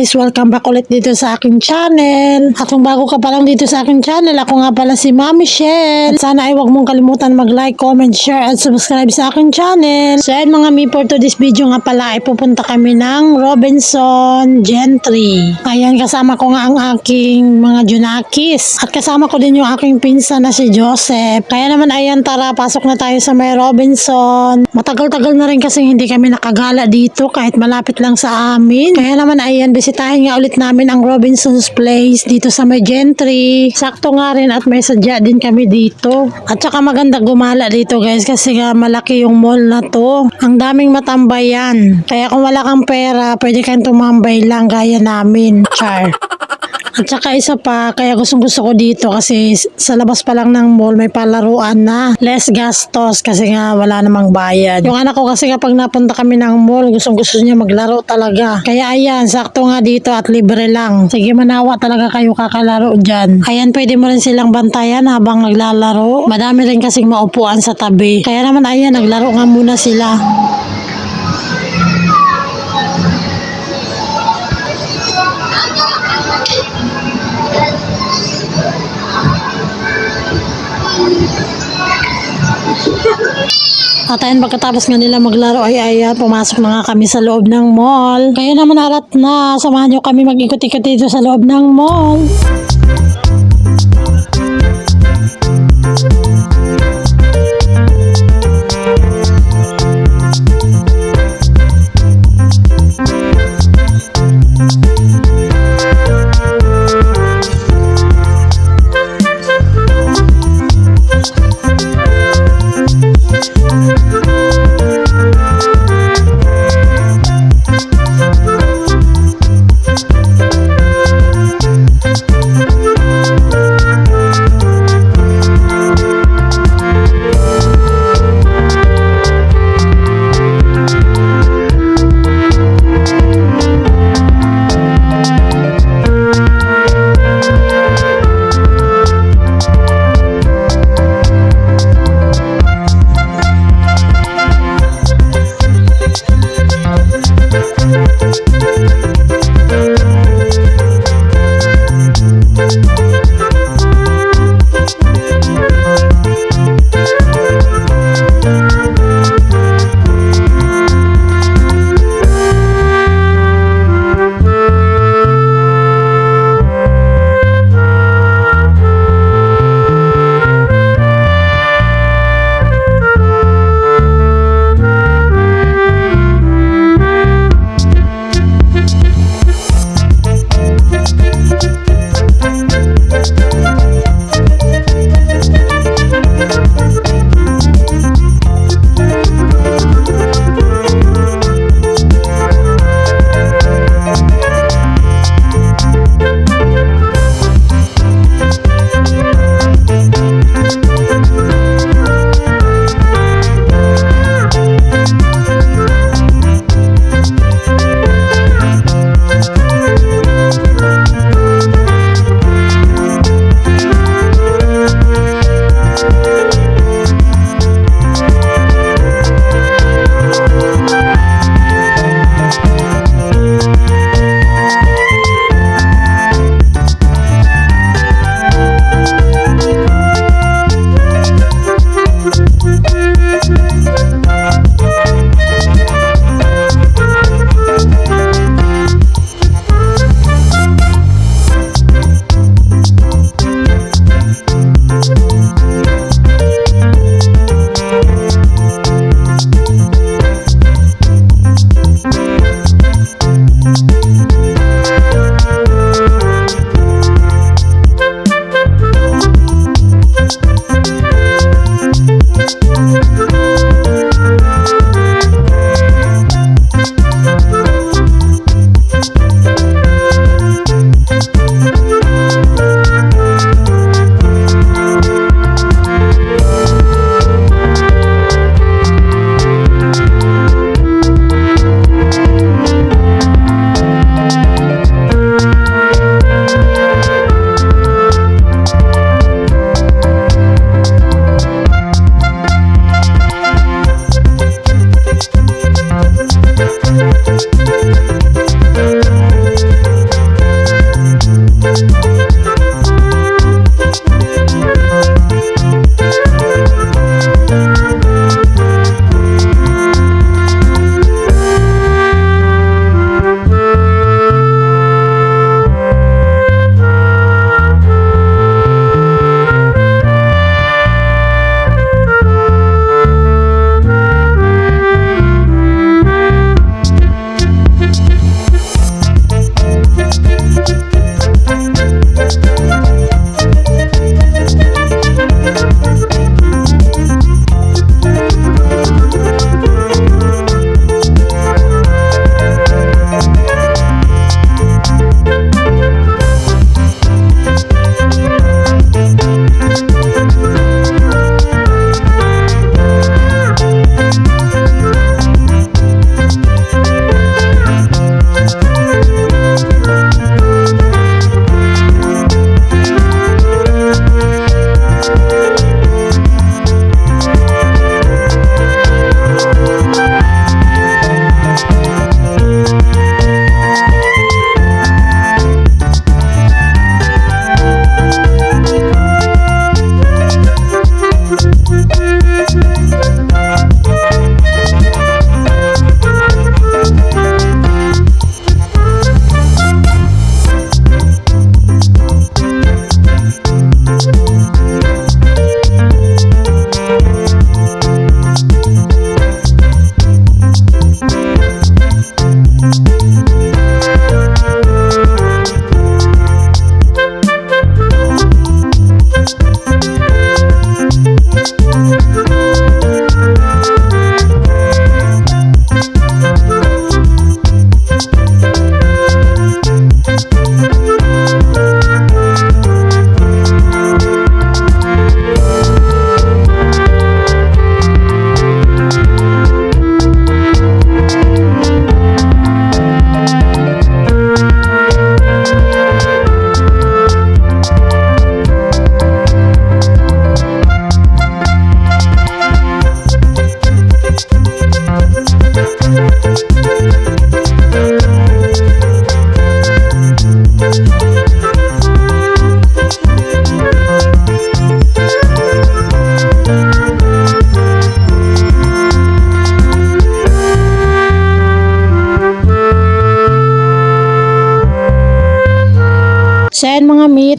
guys! Welcome back ulit dito sa aking channel. At kung bago ka pa lang dito sa aking channel, ako nga pala si Mami Shell. At sana ay huwag mong kalimutan mag-like, comment, share at subscribe sa aking channel. So ayun mga mi, for today's video nga pala ay pupunta kami ng Robinson Gentry. Ayan, kasama ko nga ang aking mga Junakis. At kasama ko din yung aking pinsan na si Joseph. Kaya naman ayan, tara, pasok na tayo sa may Robinson. Matagal-tagal na rin kasi hindi kami nakagala dito kahit malapit lang sa amin. Kaya naman ayan, bisitahin nga ulit namin ang Robinson's Place dito sa may Gentry. Sakto nga rin at may sadya din kami dito. At saka maganda gumala dito guys kasi nga malaki yung mall na to. Ang daming matambayan. Kaya kung wala kang pera, pwede kang tumambay lang gaya namin. Char. At saka isa pa, kaya gustong gusto ko dito kasi sa labas pa lang ng mall may palaruan na. Less gastos kasi nga wala namang bayad. Yung anak ko kasi kapag napunta kami ng mall, gustong gusto niya maglaro talaga. Kaya ayan, sakto nga dito at libre lang. Sige manawa talaga kayo kakalaro dyan. Ayan, pwede mo rin silang bantayan habang naglalaro. Madami rin kasing maupuan sa tabi. Kaya naman ayan, naglaro nga muna sila. At ayun, pagkatapos nga nila maglaro ay ayan, pumasok na nga kami sa loob ng mall. Kaya naman arat na, samahan nyo kami mag-ikot-ikot dito sa loob ng mall.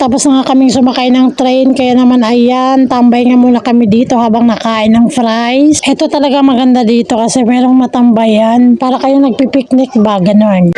Tapos na nga kaming sumakay ng train. Kaya naman ayan, tambay nga muna kami dito habang nakain ng fries. Ito talaga maganda dito kasi merong matambayan. Para kayo nagpipiknik ba, ganun.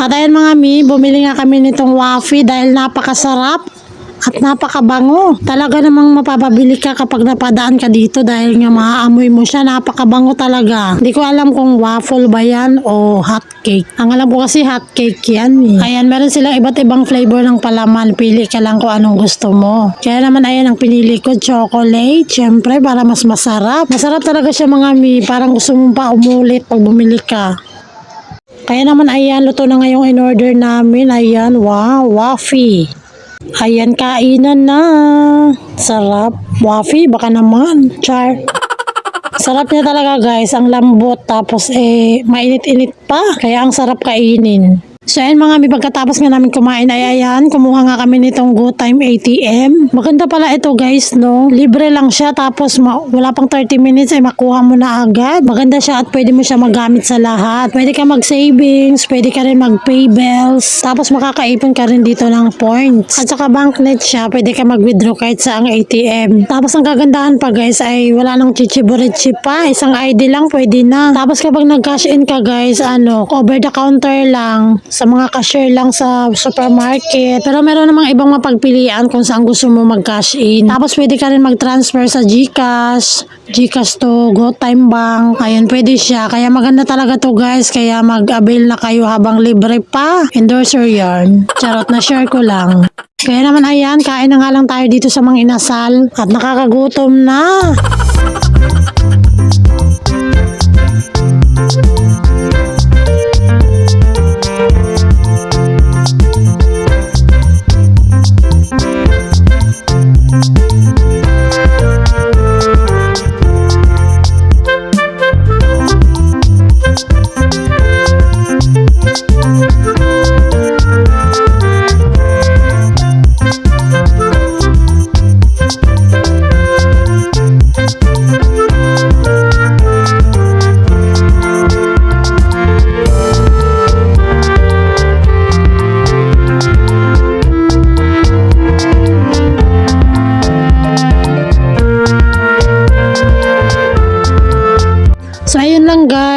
At ayun mga mi, bumili nga kami nitong waffy dahil napakasarap at napakabango. Talaga namang mapapabili ka kapag napadaan ka dito dahil nga maaamoy mo siya. Napakabango talaga. Hindi ko alam kung waffle ba yan o hot cake. Ang alam ko kasi hot cake yan eh. Ayan, meron silang iba't ibang flavor ng palaman. Pili ka lang kung anong gusto mo. Kaya naman ayan ang pinili ko, chocolate. Siyempre, para mas masarap. Masarap talaga siya mga mi. Parang gusto mong pa umulit pag bumili ka. Kaya naman ayan, luto na ngayong in-order namin. Ayan, wow, waffy. Ayan, kainan na. Sarap. Waffy, baka naman. Char. Sarap niya talaga guys, ang lambot tapos eh mainit-init pa. Kaya ang sarap kainin. So ayan mga mi pagkatapos nga namin kumain ay ayan, kumuha nga kami nitong Go Time ATM. Maganda pala ito guys no, libre lang siya tapos wala pang 30 minutes ay makuha mo na agad. Maganda siya at pwede mo siya magamit sa lahat. Pwede ka mag savings, pwede ka rin mag pay bills, tapos makakaipon ka rin dito ng points. At saka banknet siya, pwede ka mag withdraw kahit sa ang ATM. Tapos ang kagandahan pa guys ay wala nang chichiburitsi pa, isang ID lang pwede na. Tapos kapag nag cash in ka guys, ano, over the counter lang, sa mga cashier lang sa supermarket. Pero meron namang ibang mapagpilian kung saan gusto mo mag-cash in. Tapos pwede ka rin mag-transfer sa GCash, GCash to GoTime Bank. Ayun, pwede siya. Kaya maganda talaga to guys. Kaya mag-avail na kayo habang libre pa. Endorser yarn. Charot na share ko lang. Kaya naman ayan, kain na nga lang tayo dito sa mga inasal. At nakakagutom na.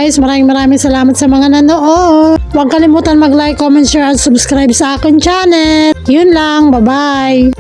guys. Maraming maraming salamat sa mga nanood. Huwag kalimutan mag-like, comment, share at subscribe sa akin channel. Yun lang. Bye-bye.